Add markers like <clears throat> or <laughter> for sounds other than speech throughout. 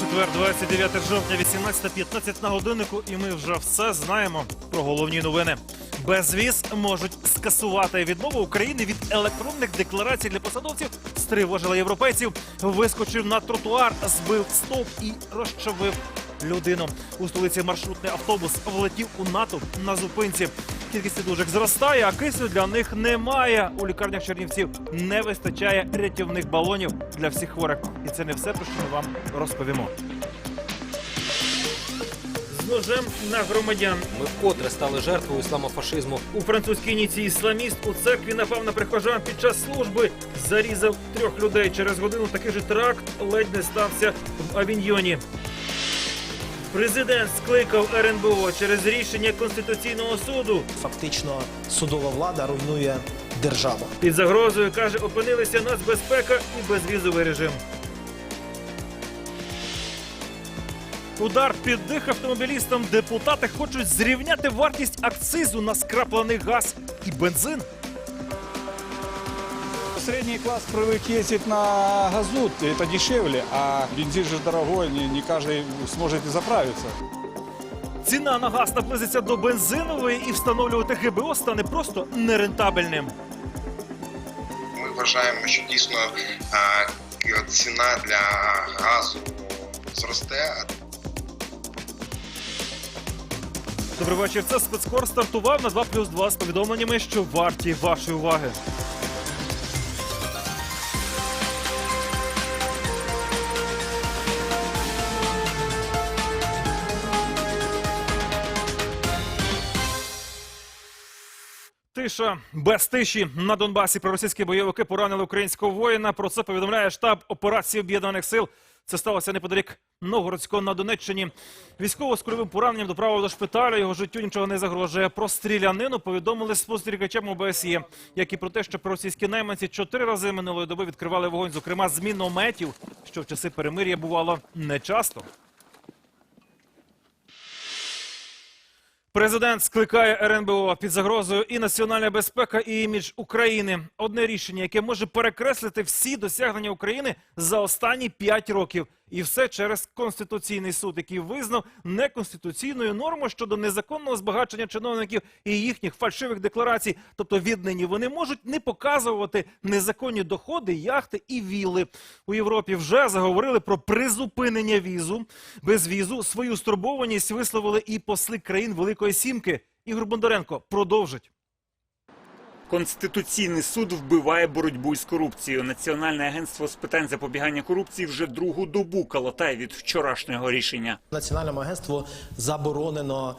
Четвер, 29 жовтня, 18.15 на годиннику, і ми вже все знаємо про головні новини. Безвіз можуть скасувати відмову України від електронних декларацій для посадовців. Стривожили європейців. Вискочив на тротуар, збив стоп і розчавив людину. У столиці маршрутний автобус влетів у НАТО на зупинці. Кількість дужок зростає, а кисню для них немає. У лікарнях Чернівців не вистачає рятівних балонів для всіх хворих. І це не все, про що ми вам розповімо. З ножем на громадян Ми вкотре стали жертвою ісламофашизму. у французькій ніці ісламіст у церкві напав на прихожан під час служби, зарізав трьох людей. Через годину такий же теракт ледь не стався в Авіньйоні. Президент скликав РНБО через рішення Конституційного суду. Фактично судова влада руйнує державу. Під загрозою каже, опинилися нацбезпека і безвізовий режим. Удар під дих автомобілістам депутати хочуть зрівняти вартість акцизу на скраплений газ і бензин Средний класс привык ездить на газу, это дешевле, а бензин же дорогой, не, не каждый сможет и заправиться. Ціна на газ наблизиться до бензинової і встановлювати ГБО стане просто нерентабельним. Ми вважаємо, що дійсно е, ціна для газу зросте, Добрий вечір. Це спецкор стартував на 2 плюс 2 з повідомленнями, що варті вашої уваги. Тиша без тиші на Донбасі. Проросійські бойовики поранили українського воїна. Про це повідомляє штаб операції об'єднаних сил. Це сталося неподалік Новгородського на Донеччині. Військово з кульовим пораненням доправили до шпиталю. Його життю нічого не загрожує. Про стрілянину повідомили спостерігачам ОБСЄ, як і про те, що російські найманці чотири рази минулої доби відкривали вогонь, зокрема з мінометів, що в часи перемир'я бувало нечасто. Президент скликає РНБО під загрозою і національна безпека, і імідж України. Одне рішення, яке може перекреслити всі досягнення України за останні п'ять років. І все через конституційний суд, який визнав неконституційною норму щодо незаконного збагачення чиновників і їхніх фальшивих декларацій. Тобто віднині вони можуть не показувати незаконні доходи, яхти і вілли. У Європі вже заговорили про призупинення візу. Без візу свою стурбованість висловили і посли країн Великої Сімки. Ігор Бондаренко продовжить. Конституційний суд вбиває боротьбу із корупцією. Національне агентство з питань запобігання корупції вже другу добу калатає від вчорашнього рішення. Національному агентству заборонено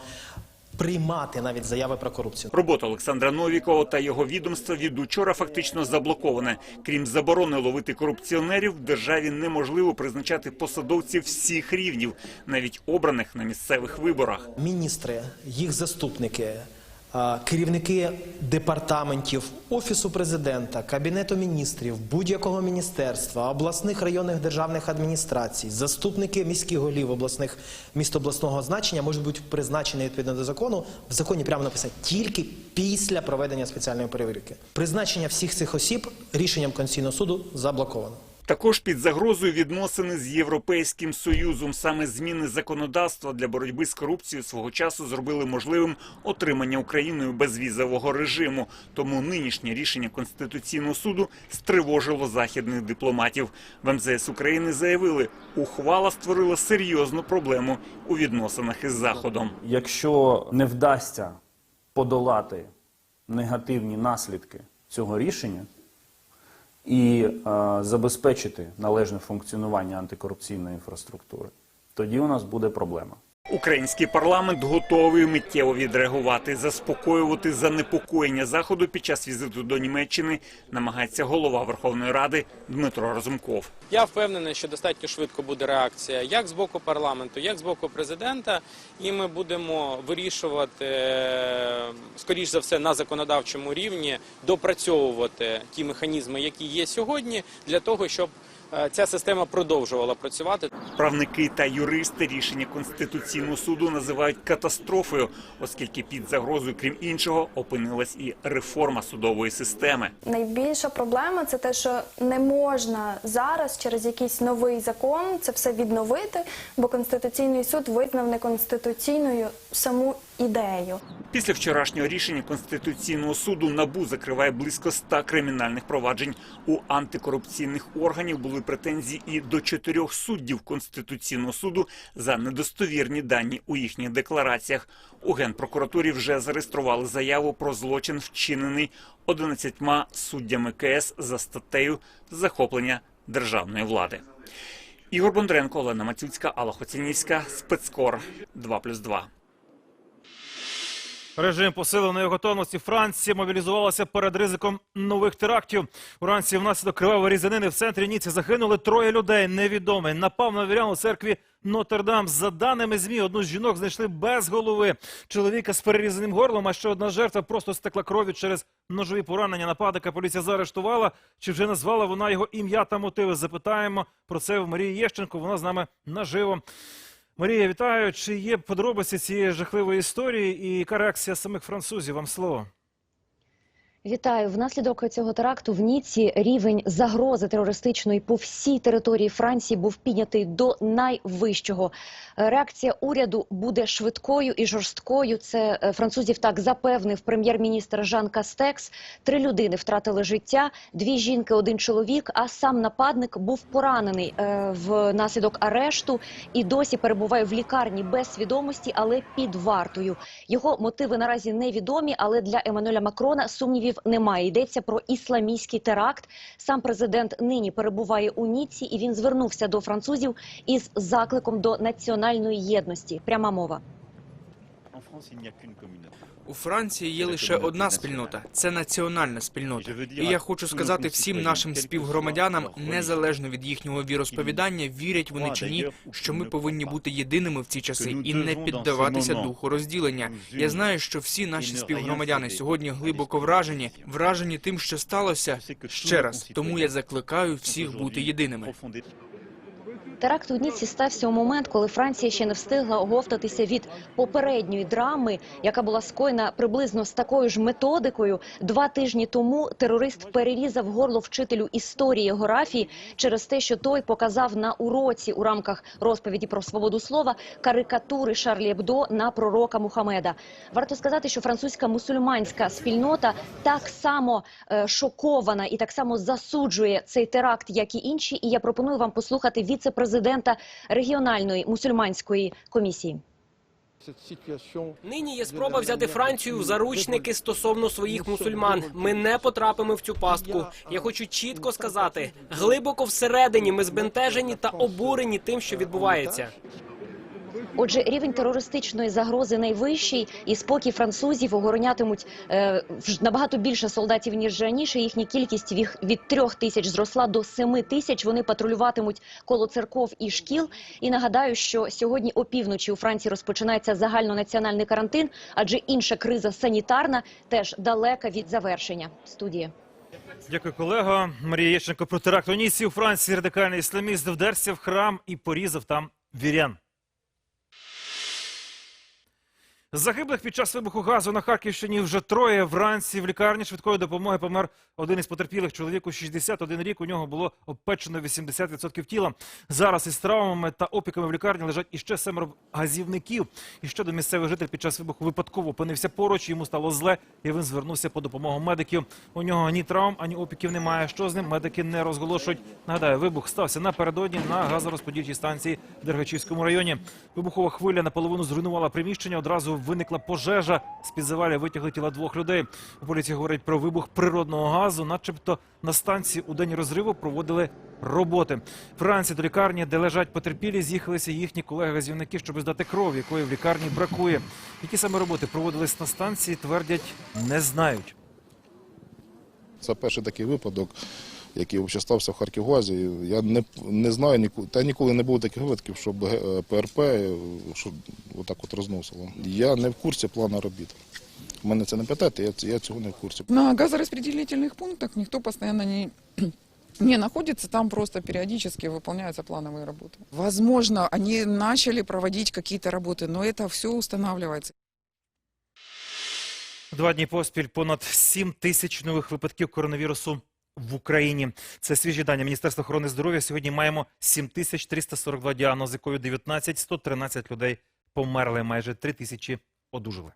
приймати навіть заяви про корупцію. Робота Олександра Новікова та його відомства від учора фактично заблоковане. Крім заборони ловити корупціонерів, в державі неможливо призначати посадовців всіх рівнів, навіть обраних на місцевих виборах. Міністри, їх заступники, керівники департаментів, офісу президента, кабінету міністрів, будь-якого міністерства, обласних районних державних адміністрацій, заступники міських голів обласних міст обласного значення можуть бути призначені відповідно до закону. В законі прямо написано тільки після проведення спеціальної перевірки. Призначення всіх цих осіб рішенням Конституційного суду заблоковано. Також під загрозою відносини з Європейським Союзом. Саме зміни законодавства для боротьби з корупцією свого часу зробили можливим отримання Україною безвізового режиму. Тому нинішнє рішення Конституційного суду стривожило західних дипломатів. В МЗС України заявили, ухвала створила серйозну проблему у відносинах із Заходом. Якщо не вдасться подолати негативні наслідки цього рішення і е, забезпечити належне функціонування антикорупційної інфраструктури, тоді у нас буде проблема. Український парламент готовий миттєво відреагувати, заспокоювати занепокоєння заходу під час візиту до Німеччини. Намагається голова Верховної Ради Дмитро Разумков. Я впевнений, що достатньо швидко буде реакція як з боку парламенту, як з боку президента, і ми будемо вирішувати е, скоріш за все на законодавчому рівні, допрацьовувати ті механізми, які є сьогодні, для того, щоб ця система продовжувала працювати. Правники та юристи рішення Конституційного суду називають катастрофою, оскільки під загрозою, крім іншого, опинилась і реформа судової системи. Найбільша проблема це те, що не можна зараз через якийсь новий закон це все відновити, бо Конституційний суд визнав неконституційною саму ідею. Після вчорашнього рішення Конституційного суду НАБУ закриває близько ста кримінальних проваджень. У антикорупційних органів були претензії і до чотирьох суддів Конституційного суду за недостовірні дані у їхніх деклараціях. У генпрокуратурі вже зареєстрували заяву про злочин, вчинений 11 суддями КС за статтею захоплення державної влади. Ігор Бондренко, Олена Мацюцька, Алла Хоцінівська, Спецкор 2+,2. Режим посиленої готовності Франції мобілізувалася перед ризиком нових терактів. Уранці внаслідок кривавої різанини в центрі Ніці загинули троє людей. Невідомий напав на вірян у церкві Нотр-Дам. За даними змі, одну з жінок знайшли без голови. Чоловіка з перерізаним горлом. А ще одна жертва просто стекла кров'ю через ножові поранення. Нападника поліція заарештувала. Чи вже назвала вона його ім'я та мотиви? Запитаємо про це в Марії Єщенко. Вона з нами наживо. Марія, вітаю. Чи є подробиці цієї жахливої історії і яка реакція самих французів? Вам слово. Вітаю. Внаслідок цього теракту в Ніці рівень загрози терористичної по всій території Франції був піднятий до найвищого. Реакція уряду буде швидкою і жорсткою. Це е, французів так запевнив прем'єр-міністр Жан Кастекс. Три людини втратили життя, дві жінки, один чоловік. А сам нападник був поранений е, внаслідок арешту і досі перебуває в лікарні без свідомості, але під вартою. Його мотиви наразі невідомі, але для Еммануеля Макрона сумнівів немає. Йдеться про ісламістський теракт. Сам президент нині перебуває у Ніці, і він звернувся до французів із закликом до національної єдності. Пряма мова. У Франції є лише одна спільнота це національна спільнота. І я хочу сказати всім нашим співгромадянам, незалежно від їхнього віросповідання, вірять вони чи ні, що ми повинні бути єдиними в ці часи і не піддаватися духу розділення. Я знаю, що всі наші співгромадяни сьогодні глибоко вражені, вражені тим, що сталося ще раз. Тому я закликаю всіх бути єдиними. Теракт у Ніці стався у момент, коли Франція ще не встигла оговтатися від попередньої драми, яка була скоєна приблизно з такою ж методикою. Два тижні тому терорист перерізав горло вчителю історії географії через те, що той показав на уроці у рамках розповіді про свободу слова карикатури Шарлі Ебдо на пророка Мухамеда. Варто сказати, що французька мусульманська спільнота так само е, шокована і так само засуджує цей теракт, як і інші. І я пропоную вам послухати віце-президента регіональної мусульманської комісії. Нині є спроба взяти Францію в заручники стосовно своїх мусульман. Ми не потрапимо в цю пастку. Я хочу чітко сказати: глибоко всередині ми збентежені та обурені тим, що відбувається. Отже, рівень терористичної загрози найвищий, і спокій французів охоронятимуть е, набагато більше солдатів ніж раніше. Їхня кількість від трьох тисяч зросла до семи тисяч. Вони патрулюватимуть коло церков і шкіл. І нагадаю, що сьогодні опівночі у Франції розпочинається загальнонаціональний карантин, адже інша криза санітарна теж далека від завершення. Студія. Дякую, колего. Марія Єщенко про теракт у Ніці у Франції. Радикальний ісламіст вдерся в храм і порізав там вірян. Загиблих під час вибуху газу на Харківщині вже троє. Вранці в лікарні швидкої допомоги помер один із потерпілих чоловіку 61 рік. У нього було обпечено 80% тіла. Зараз із травмами та опіками в лікарні лежать іще семеро газівників. І щодо місцевий житель під час вибуху випадково опинився поруч. Йому стало зле, і він звернувся по допомогу медиків. У нього ні травм, ані опіків немає. Що з ним медики не розголошують. Нагадаю, вибух стався напередодні на газорозподільчій станції в Дергачівському районі. Вибухова хвиля наполовину зруйнувала приміщення. Одразу виникла пожежа. З під завалі витягли тіла двох людей. У поліції говорять про вибух природного газу, начебто на станції у день розриву проводили роботи. Вранці до лікарні, де лежать потерпілі, з'їхалися їхні колеги-газівники, щоб здати кров, якої в лікарні бракує. Які саме роботи проводились на станції, твердять, не знають. Це перший такий випадок, який взагалі стався в Харківгазі. Я не, не знаю, ніку- та ніколи не було таких випадків, щоб е, ПРП е, щоб отак от розносило. Я не в курсі плану робіт. У мене це не питайте, я, я цього не в курсі. На газораспределительных пунктах никто постоянно не, <clears throat> Не находится, там просто периодически выполняются плановые работы. Возможно, они начали проводить какие-то работы, но это все устанавливается. Два дні поспіль понад 7 тисяч нових випадків коронавірусу в Україні. Це свіжі дані Міністерства охорони здоров'я. Сьогодні маємо 7342 діагнози COVID-19, 113 людей померли, майже 3 тисячі одужали.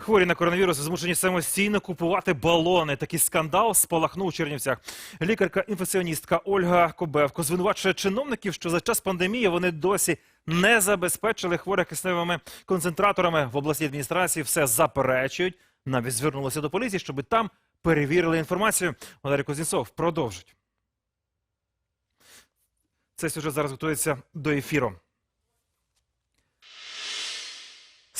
Хворі на коронавірус змушені самостійно купувати балони. Такий скандал спалахнув у Чернівцях. Лікарка-інфекціоністка Ольга Кобевко звинувачує чиновників, що за час пандемії вони досі не забезпечили хворих кисневими концентраторами. В обласній адміністрації все заперечують. Навіть звернулася до поліції, щоб там перевірили інформацію. Валерій Кузнєцов продовжить. Цей сюжет зараз готується до ефіру.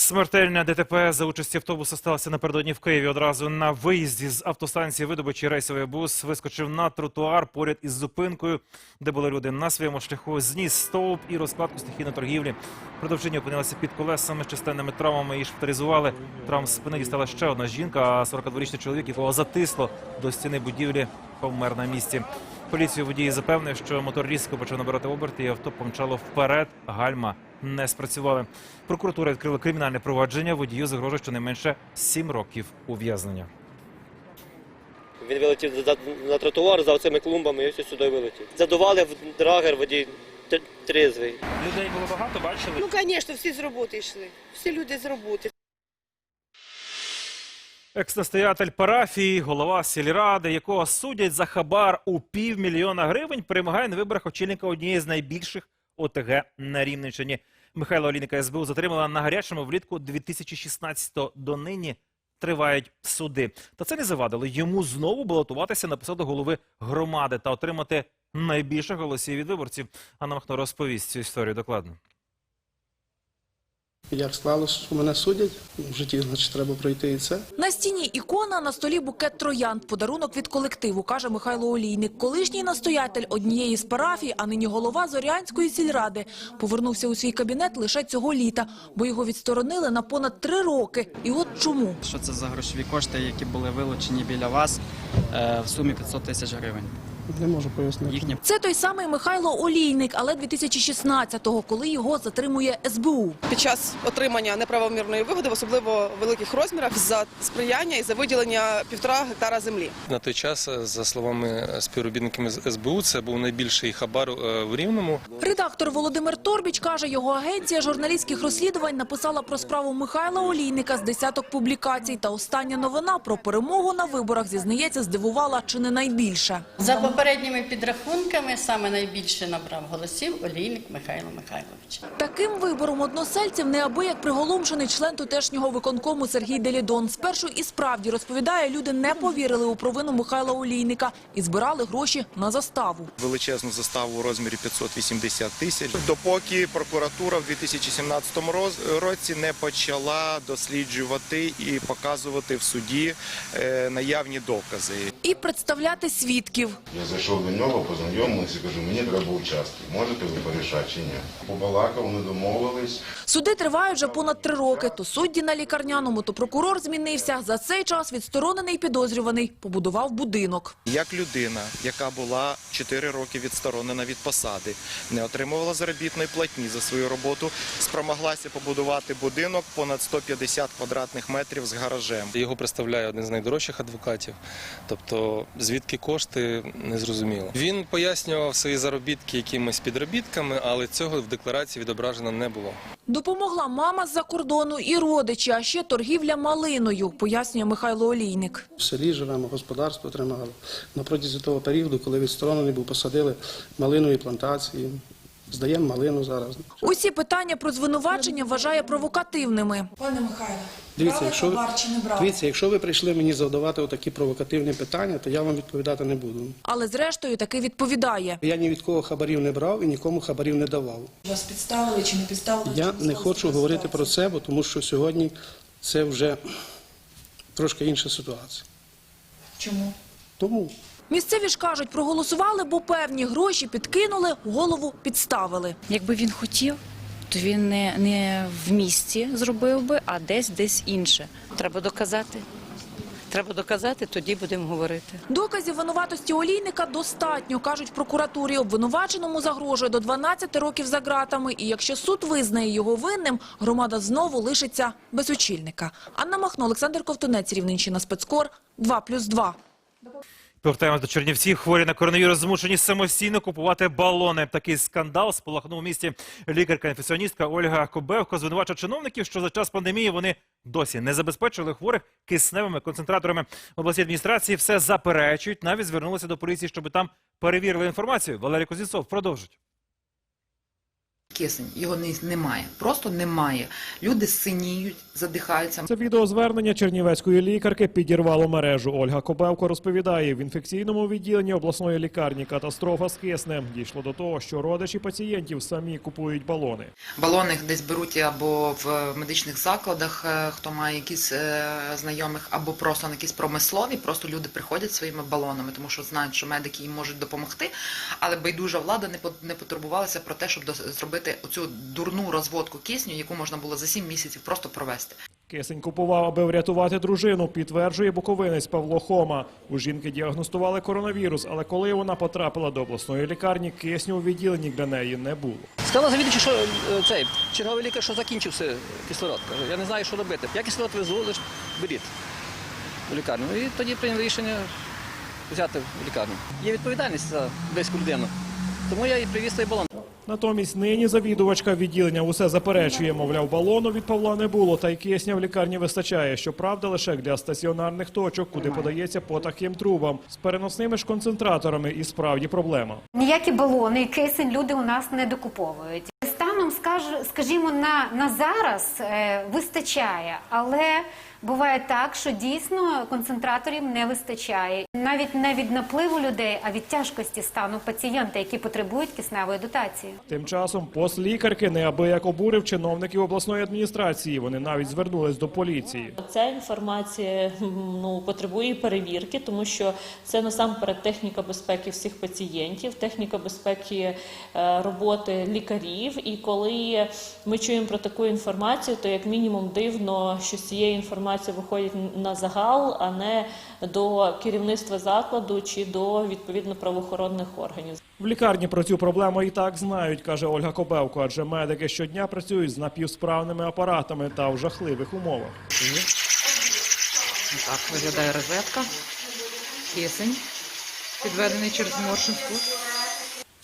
Смертельне ДТП за участі автобуса сталося напередодні в Києві. Одразу на виїзді з автостанції видобичий рейсовий бус вискочив на тротуар поряд із зупинкою, де були люди на своєму шляху. Зніс стовп і розкладку стихійної торгівлі. Продовження опинилася під колесами з численними травмами. Її шпиталізували. Травм спини дістала ще одна жінка, а 42-річний чоловік, якого затисло до стіни будівлі, помер на місці. Поліцію водії запевнив, що мотор різко почав набирати оберти, і авто помчало вперед. Гальма не спрацювали. Прокуратура відкрила кримінальне провадження. Водію загрожує щонайменше 7 років ув'язнення. Він вилетів на тротуар за оцими клумбами і ось сюди вилетів. Задували в драгер водій трезвий. Людей було багато, бачили? Ну, звісно, всі з роботи йшли. Всі люди з роботи. Екс-настоятель парафії, голова сільради, якого судять за хабар у півмільйона гривень, перемагає на виборах очільника однієї з найбільших ОТГ на Рівненщині. Михайло Олійника СБУ затримала на гарячому влітку 2016-го. Донині тривають суди. Та це не завадило йому знову балотуватися на посаду голови громади та отримати найбільше голосів від виборців. Анна Махно розповість цю історію докладно. Як склалося, що мене судять, в житті, значить, треба пройти і це. На стіні ікона, на столі букет троянд. Подарунок від колективу, каже Михайло Олійник. Колишній настоятель однієї з парафій, а нині голова Зорянської сільради. Повернувся у свій кабінет лише цього літа, бо його відсторонили на понад три роки. І от чому. Що це за грошові кошти, які були вилучені біля вас е, в сумі 500 тисяч гривень? Не можу пояснити. Їхні Це той самий Михайло Олійник, але 2016-го, коли його затримує СБУ. Під час отримання неправомірної вигоди, в особливо великих розмірах, за сприяння і за виділення півтора гектара землі. На той час, за словами співробітниками з СБУ, це був найбільший хабар е, в Рівному. Редактор Володимир Торбіч каже, його агенція журналістських розслідувань написала про справу Михайла Олійника з десяток публікацій. Та остання новина про перемогу на виборах, зізнається, здивувала чи не найбільше. За попередніми підрахунками саме найбільше набрав голосів олійник Михайло Михайлович. Таким вибором односельців неабияк приголомшений член тутешнього виконкому Сергій Делідон. Спершу і справді розповідає, люди не повірили у провину Михайла Олійника і збирали гроші на заставу. величезну заставу у розмірі 580 тисяч, допоки прокуратура в 2017 роз- році не почала досліджувати і показувати в суді е, наявні докази. І представляти свідків. Я зайшов до нього, познайомилися, кажу, мені треба участки. Можете ви порішати чи ні? Побалакав, ми домовились. Суди тривають вже понад три роки. То судді на лікарняному, то прокурор змінився. За цей час відсторонений підозрюваний побудував будинок. Як людина, яка була 4 роки відсторонена від посади, не отримувала заробітної платні за свою роботу, спромоглася побудувати будинок понад 150 квадратних метрів з гаражем. Його представляє один з найдорожчих адвокатів. Тобто, звідки кошти не зрозуміло. Він пояснював свої заробітки якимись підробітками, але цього в декларації відображено не було. Допомогла мама з-за кордону і родичі, а ще торгівля малиною, пояснює Михайло Олійник. В селі живемо, господарство тримали. На протязі того періоду, коли відсторонений був, посадили малинові плантації. Здаємо малину зараз. Усі питання про звинувачення вважає провокативними. Пане Михайло, Дивіться, якщо ви, дивіться, якщо ви прийшли мені завдавати такі провокативні питання, то я вам відповідати не буду. Але зрештою таки відповідає. Я ні від кого хабарів не брав і нікому хабарів не давав. Вас підставили чи не підставили? Я не хочу говорити про це, бо тому що сьогодні це вже трошки інша ситуація. Чому? Тому Місцеві ж кажуть, проголосували, бо певні гроші підкинули, голову підставили. Якби він хотів, то він не, не в місті зробив би, а десь десь інше. Треба доказати. Треба доказати, тоді будемо говорити. Доказів винуватості олійника достатньо, кажуть в прокуратурі. Обвинуваченому загрожує до 12 років за ґратами. І якщо суд визнає його винним, громада знову лишиться без очільника. Анна Махно, Олександр Ковтунець, Рівненщина, Спецкор, 2+,2. Повертаємось до Чернівців. Хворі на коронавірус змушені самостійно купувати балони. Такий скандал спалахнув у місті лікарка-інфекціоністка Ольга Кобевко звинувачує чиновників, що за час пандемії вони досі не забезпечили хворих кисневими концентраторами. В обласній адміністрації все заперечують. Навіть звернулися до поліції, щоб там перевірили інформацію. Валерій Кузнєцов продовжить. Кисень його не, немає, просто немає. Люди синіють, задихаються. Це відеозвернення чернівецької лікарки підірвало мережу. Ольга Кобевко розповідає, в інфекційному відділенні обласної лікарні катастрофа з киснем. Дійшло до того, що родичі пацієнтів самі купують балони. Балони десь беруть або в медичних закладах, е, хто має якісь е, знайомих, або просто на якісь промислові. Просто люди приходять своїми балонами, тому що знають, що медики їм можуть допомогти. Але байдужа влада не по- не потурбувалася про те, щоб дос- зробити оцю дурну розводку кисню, яку можна було за 7 місяців просто провести. Кисень купував, аби врятувати дружину, підтверджує буковинець Павло Хома. У жінки діагностували коронавірус, але коли вона потрапила до обласної лікарні, кисню у відділенні для неї не було. Сказав завідувачу, що е, цей черговий лікар, що закінчився кислород. Каже, я не знаю, що робити. Я кислород везу, лише беріть у лікарню. І тоді прийняли рішення взяти в лікарню. Є відповідальність за близьку людину. Тому я і привіз той балон. Натомість нині завідувачка відділення усе заперечує, мовляв, балону від Павла не було, та й кисня в лікарні вистачає. Щоправда, лише для стаціонарних точок, куди подається по таким трубам. З переносними ж концентраторами і справді проблема. Ніякі балони і кисень люди у нас не докуповують. Станом, скаж- скажімо, на, на зараз е, вистачає, але буває так, що дійсно концентраторів не вистачає. Навіть не від напливу людей, а від тяжкості стану пацієнта, які потребують кисневої дотації. Тим часом пост лікарки неабияк обурив чиновників обласної адміністрації. Вони навіть звернулись до поліції. Ця інформація ну потребує перевірки, тому що це насамперед техніка безпеки всіх пацієнтів, техніка безпеки е, роботи лікарів. І коли ми чуємо про таку інформацію, то як мінімум дивно, що з цієї інформації виходить на загал, а не до керівництва закладу чи до відповідно правоохоронних органів. В лікарні про цю проблему і так знають, каже Ольга Кобевко, адже медики щодня працюють з напівсправними апаратами та в жахливих умовах. Так виглядає розетка, кисень, підведений через моршинську.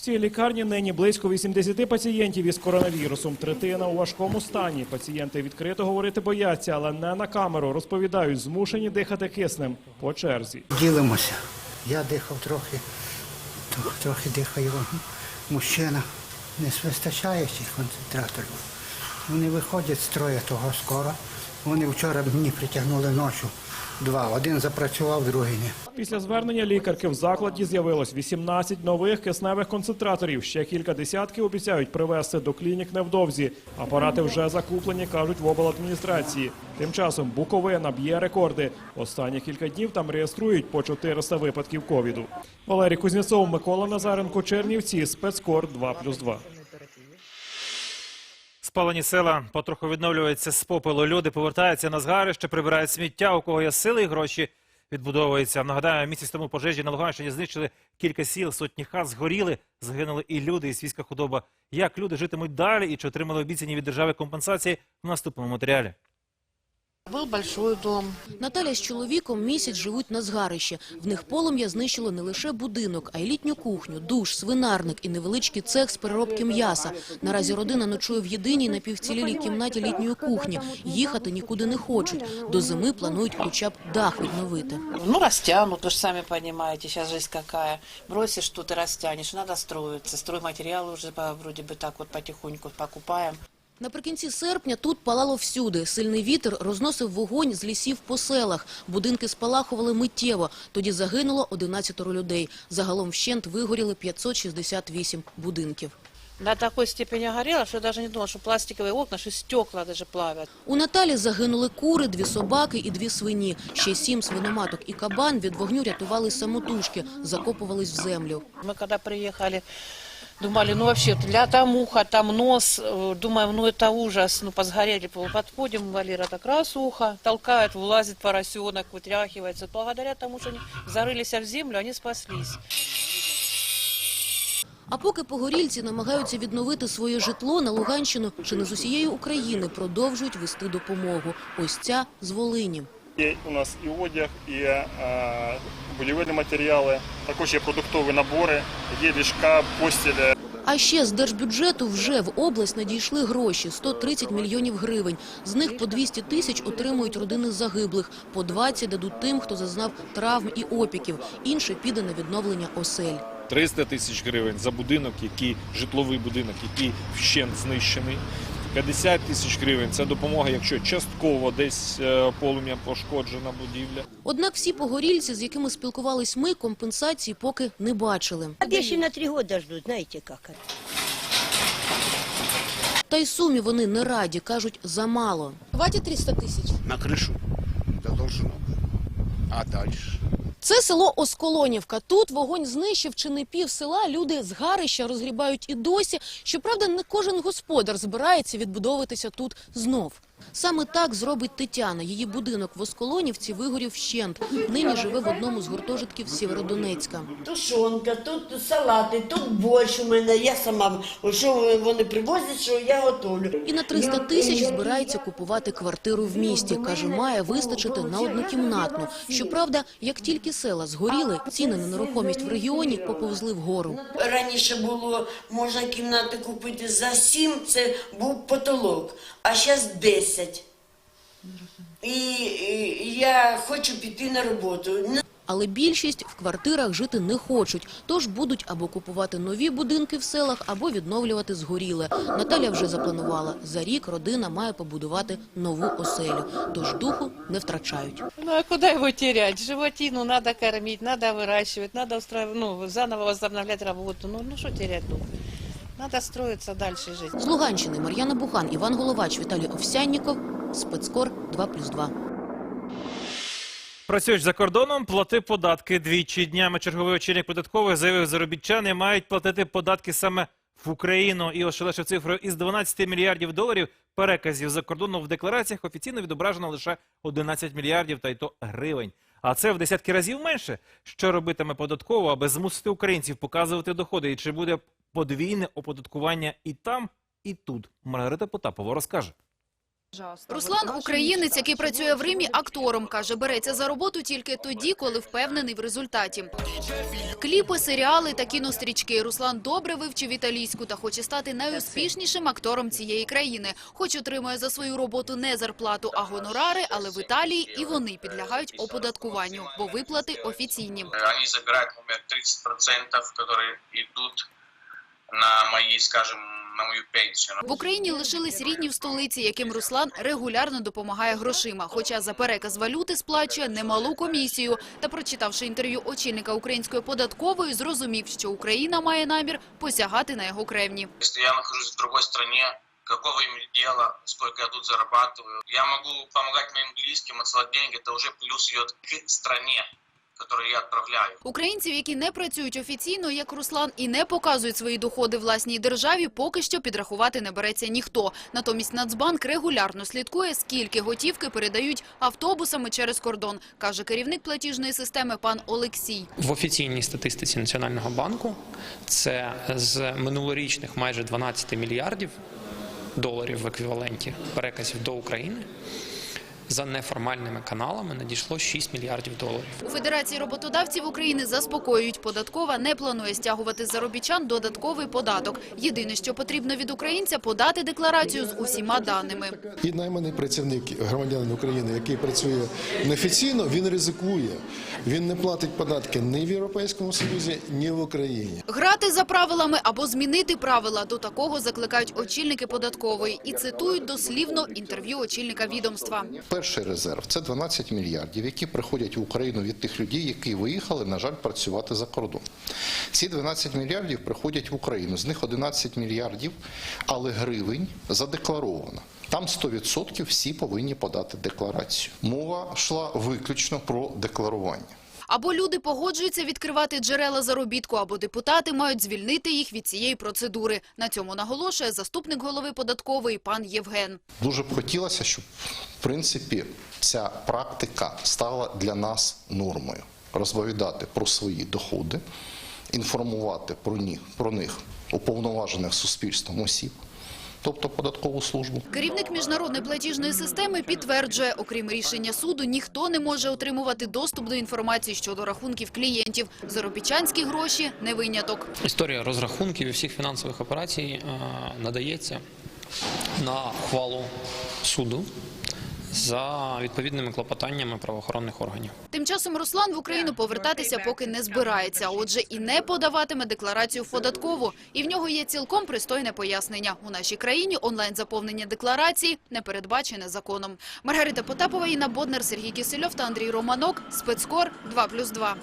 Цій лікарні нині близько 80 пацієнтів із коронавірусом. Третина у важкому стані. Пацієнти відкрито говорити бояться, але не на камеру. Розповідають, змушені дихати киснем по черзі. Ділимося. Я дихав трохи, трохи, дихаю. Мужчина не вистачає цих концентраторів. Вони виходять з троє того скоро. Вони вчора мені притягнули ночу два. Один запрацював, другий ні. Після звернення лікарки в закладі з'явилось 18 нових кисневих концентраторів. Ще кілька десятків обіцяють привезти до клінік невдовзі. Апарати вже закуплені, кажуть в обладміністрації. Тим часом Буковина б'є рекорди. Останні кілька днів там реєструють по 400 випадків ковіду. Валерій Кузнєцов, Микола Назаренко, Чернівці, спецкор 2+,2. Спалені села потроху відновлюються з попелу. Люди повертаються на згарище, прибирають сміття, у кого є сили і гроші. відбудовуються. Нагадаю, місяць тому пожежі на Луганщині знищили кілька сіл, сотні хат згоріли, загинули і люди, і свійська худоба. Як люди житимуть далі і чи отримали обіцяні від держави компенсації в наступному матеріалі? Был большой дом. Наталя з чоловіком місяць живуть на згарищі. В них полум'я знищило не лише будинок, а й літню кухню, душ, свинарник і невеличкий цех з переробки м'яса. Наразі родина ночує в єдиній напівцілілій кімнаті літньої кухні. Їхати нікуди не хочуть. До зими планують хоча б дах відновити. Ну, растянут, вы же сами понимаете, сейчас жизнь какая. Бросишь тут и растянешь, надо строиться. Стройматериалы уже по- вроде бы так вот потихоньку покупаем. Наприкінці серпня тут палало всюди. Сильний вітер розносив вогонь з лісів по селах. Будинки спалахували миттєво. Тоді загинуло 11 людей. Загалом вщент вигоріли 568 будинків. До такой степени горело, что я даже не думала, что пластиковые окна, что стекла даже плавят. У Наталі загинули кури, дві собаки і дві свині. Ще сім свиноматок і кабан від вогню рятували самотужки, закопувались в землю. Мы когда приехали Думали, ну вообще, для там ухо, там нос. Э, Думаем, ну это ужас. Ну посгорели, подходим, Валера так раз ухо, толкает, вылазит поросенок, вытряхивается. Благодаря тому, что они зарылись в землю, они спаслись. А поки погорільці намагаються відновити своє житло на Луганщину, чи не з усієї України продовжують вести допомогу. Ось ця з Волині. Є у нас і одяг, і е, будівельні матеріали, також є продуктові набори, є ліжка, постілі. А ще з держбюджету вже в область надійшли гроші – 130 мільйонів гривень. З них по 200 тисяч отримують родини загиблих, по 20 дадуть тим, хто зазнав травм і опіків. Інше піде на відновлення осель. 300 тисяч гривень за будинок, який житловий будинок, який вщент знищений. 50 тисяч гривень це допомога, якщо частково десь е, полум'ям пошкоджена будівля. Однак всі погорільці, з якими спілкувались ми, компенсації поки не бачили. Обещали на три года ждут, знаете как это. Та й сумі вони не раді, кажуть, замало. Хватить 300 тисяч? На крышу. Да должно. А дальше? Це село Осколонівка. Тут вогонь знищив чи не пів села. Люди з гарища розгрібають і досі. Щоправда, не кожен господар збирається відбудовуватися тут знов. Саме так зробить Тетяна. Її будинок в Осколонівці вигорів вщент. Нині живе в одному з гуртожитків Сєвєродонецька. Тушонка, тут салати, тут борщ у мене. Я сама, що вони привозять, що я готовлю. І на 300 тисяч збирається купувати квартиру в місті. Каже, має вистачити на однокімнатну. Щоправда, як тільки села згоріли, ціни на нерухомість в регіоні поповзли вгору. Раніше було, можна кімнати купити за 7, це був потолок, а зараз 10. І, і я хочу піти на роботу. Але більшість в квартирах жити не хочуть, тож будуть або купувати нові будинки в селах, або відновлювати згоріле. Наталя вже запланувала. За рік родина має побудувати нову оселю, тож духу не втрачають. Ну а куда его терять? Животину надо кормить, надо выращивать, надо устраивать, ну, заново возобновлять работу. Ну, ну что Надо строиться дальше жить. З Луганщини Мар'яна Бухан, Іван Головач, Віталій Овсянніков, Спецкор 2+,2. Працюєш за кордоном, плати податки двічі. Днями черговий очільник податкової заявив, заробітчани мають платити податки саме в Україну. І ошелешив цифрою із 12 мільярдів доларів переказів за кордоном в деклараціях офіційно відображено лише 11 мільярдів, та й то гривень. А це в десятки разів менше. Що робитиме податково, аби змусити українців показувати доходи? І чи буде подвійне оподаткування і там, і тут? Маргарита Потапова розкаже. Руслан – українець, який працює в Римі актором. Каже, береться за роботу тільки тоді, коли впевнений в результаті. Кліпи, серіали та кінострічки. Руслан добре вивчив італійську та хоче стати найуспішнішим актором цієї країни. Хоч отримує за свою роботу не зарплату, а гонорари, але в Італії і вони підлягають оподаткуванню, бо виплати офіційні. Они забирают, например, 30%, которые идут на мои, скажем, на мою пенсию. В Україні лишились рідні в столиці, яким Руслан регулярно допомагає грошима. Хоча за переказ валюти сплачує немалу комісію. Та прочитавши інтерв'ю очільника української податкової, зрозумів, що Україна має намір посягати на його кревні. Если я нахожусь в другой стране, какого им дела, сколько я тут зарабатываю? Я могу помогать моим близким, отсылать деньги, это уже плюс идет к стране, которую я отправляю. Українців, які не працюють офіційно, як Руслан, і не показують свої доходи власній державі, поки що підрахувати не береться ніхто. Натомість Нацбанк регулярно слідкує, скільки готівки передають автобусами через кордон, каже керівник платіжної системи пан Олексій. В офіційній статистиці Національного банку це з минулорічних майже 12 мільярдів доларів в еквіваленті переказів до України. За неформальними каналами надійшло 6 мільярдів доларів. У Федерації роботодавців України заспокоюють, податкова не планує стягувати з заробітчан додатковий податок. Єдине, що потрібно від українця – подати декларацію з усіма даними. І найманий працівник, громадянин України, який працює неофіційно, він ризикує. Він не платить податки ні в Європейському Союзі, ні в Україні. Грати за правилами або змінити правила – до такого закликають очільники податкової. І цитують дослівно інтерв'ю очільника відомства. Перший резерв це 12 мільярдів, які приходять в Україну від тих людей, які виїхали, на жаль, працювати за кордон. Ці 12 мільярдів приходять в Україну. З них 11 мільярдів, але гривень задекларовано. Там 100% всі повинні подати декларацію. Мова йшла виключно про декларування. Або люди погоджуються відкривати джерела заробітку, або депутати мають звільнити їх від цієї процедури. На цьому наголошує заступник голови податкової пан Євген. Дуже б хотілося, щоб в принципі ця практика стала для нас нормою. Розповідати про свої доходи, інформувати про них, про них уповноважених суспільством осіб, тобто податкову службу. Керівник міжнародної платіжної системи підтверджує, окрім рішення суду, ніхто не може отримувати доступ до інформації щодо рахунків клієнтів. Заробітчанські гроші – не виняток. Історія розрахунків і всіх фінансових операцій е, надається на хвалу суду за відповідними клопотаннями правоохоронних органів. Тим часом Руслан в Україну повертатися поки не збирається, отже і не подаватиме декларацію в податкову. І в нього є цілком пристойне пояснення. У нашій країні онлайн-заповнення декларації не передбачене законом. Маргарита Потапова, Інна Боднер, Сергій Кисельов та Андрій Романок. Спецкор 2+,2.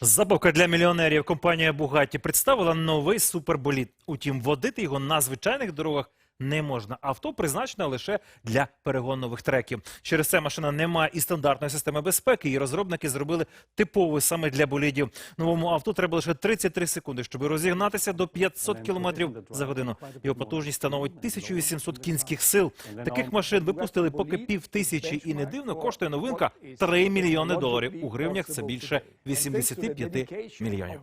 Забавка для мільйонерів. Компанія Бугаті представила новий суперболіт. Утім, водити його на звичайних дорогах не можна. Авто призначене лише для перегонових треків. Через це машина не має і стандартної системи безпеки. І розробники зробили типову саме для болідів. Новому авто треба лише 33 секунди, щоб розігнатися до 500 км за годину. Його потужність становить 1800 кінських сил. Таких машин випустили поки пів тисячі. І не дивно коштує новинка 3 мільйони доларів. У гривнях це більше 85 мільйонів.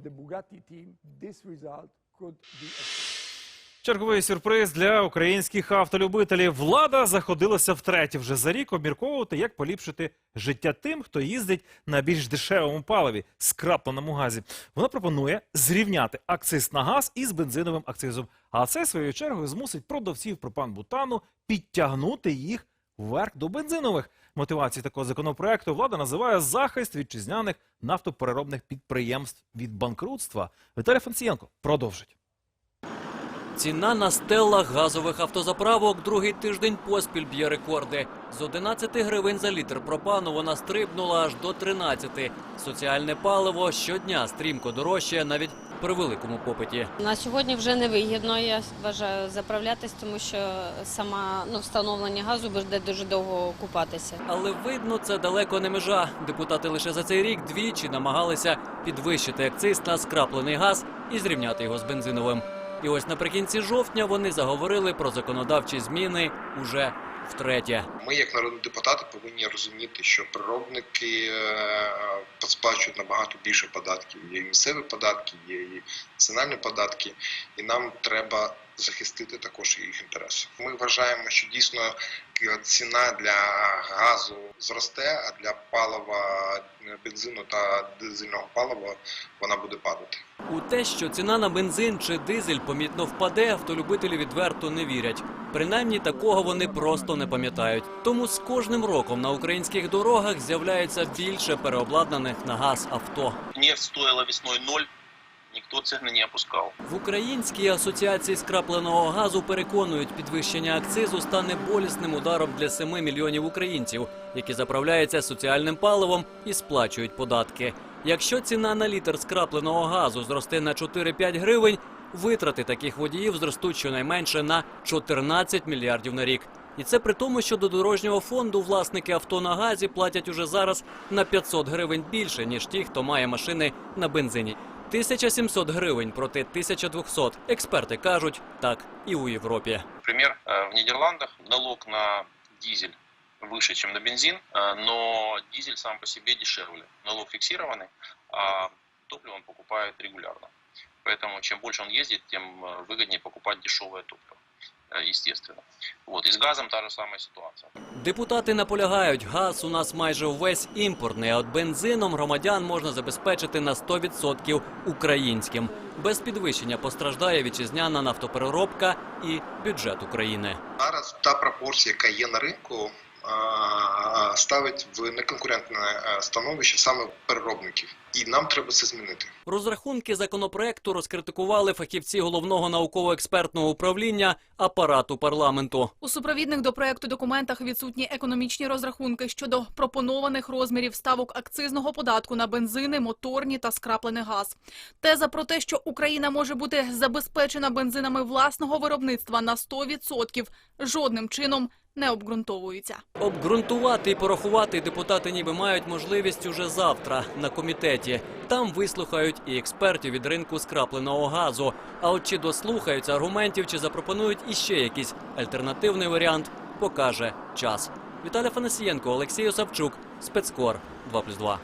Черговий сюрприз для українських автолюбителів. Влада заходилася втретє вже за рік обмірковувати, як поліпшити життя тим, хто їздить на більш дешевому паливі скрапленому газі. Вона пропонує зрівняти акциз на газ із бензиновим акцизом. А це своєю чергою змусить продавців пропан-бутану підтягнути їх вверх до бензинових. Мотивації такого законопроекту влада називає захист вітчизняних нафтопереробних підприємств від банкрутства. Віталій Фанцієнко продовжить. Ціна на стелах газових автозаправок другий тиждень поспіль б'є рекорди. З 11 гривень за літр пропану вона стрибнула аж до 13. Соціальне паливо щодня стрімко дорожчає навіть при великому попиті. На сьогодні вже не вигідно, я вважаю, заправлятись, тому що сама ну, встановлення газу буде дуже довго купатися. Але видно, це далеко не межа. Депутати лише за цей рік двічі намагалися підвищити акциз на скраплений газ і зрівняти його з бензиновим. І ось наприкінці жовтня вони заговорили про законодавчі зміни уже втретє. Ми, як народні депутати, повинні розуміти, що приробники е, сплачують набагато більше податків. Є і місцеві податки, є і національні податки, і нам треба захистити також їх інтереси. Ми вважаємо, що дійсно е, ціна для газу зросте, а для палива е, бензину та дизельного палива вона буде падати. У те, що ціна на бензин чи дизель помітно впаде, автолюбителі відверто не вірять. Принаймні такого вони просто не пам'ятають. Тому з кожним роком на українських дорогах з'являється більше переобладнаних на газ авто. Нефть стоїла весною 0 ніхто це не опускав. В українській асоціації скрапленого газу переконують, підвищення акцизу стане болісним ударом для 7 мільйонів українців, які заправляються соціальним паливом і сплачують податки. Якщо ціна на літр скрапленого газу зросте на 4-5 гривень, витрати таких водіїв зростуть щонайменше на 14 мільярдів на рік. І це при тому, що до дорожнього фонду власники авто на газі платять уже зараз на 500 гривень більше ніж ті, хто має машини на бензині. 1700 гривень проти 1200. Експерти кажуть, так і у Європі. Например, э, в Нидерландах налог на дизель выше, чем на бензин, э, но дизель сам по себе дешевле. Налог фиксированный, а топливо он покупает регулярно. Поэтому чем больше он ездит, тем э, выгоднее покупать дешевое топливо, э, естественно. Вот. И с газом та же самая ситуация. Депутати наполягають, газ у нас майже увесь імпортний, а от бензином громадян можна забезпечити на 100% українським. Без підвищення постраждає вітчизняна нафтопереробка і бюджет України. Зараз та пропорція, яка є на ринку, ставить в неконкурентне е, становище саме переробників, і нам треба це змінити. Розрахунки законопроекту розкритикували фахівці головного науково-експертного управління апарату парламенту. У супровідних до проекту документах відсутні економічні розрахунки щодо пропонованих розмірів ставок акцизного податку на бензини, моторні та скраплений газ. Теза про те, що Україна може бути забезпечена бензинами власного виробництва на 100%, жодним чином не обґрунтовуються. Обґрунтувати і порахувати депутати ніби мають можливість уже завтра на комітеті. Там вислухають і експертів від ринку скрапленого газу. А от чи дослухаються аргументів, чи запропонують іще якийсь альтернативний варіант, покаже час. Віталій Фанасієнко, Олексій Осавчук, спецкор 2+,2.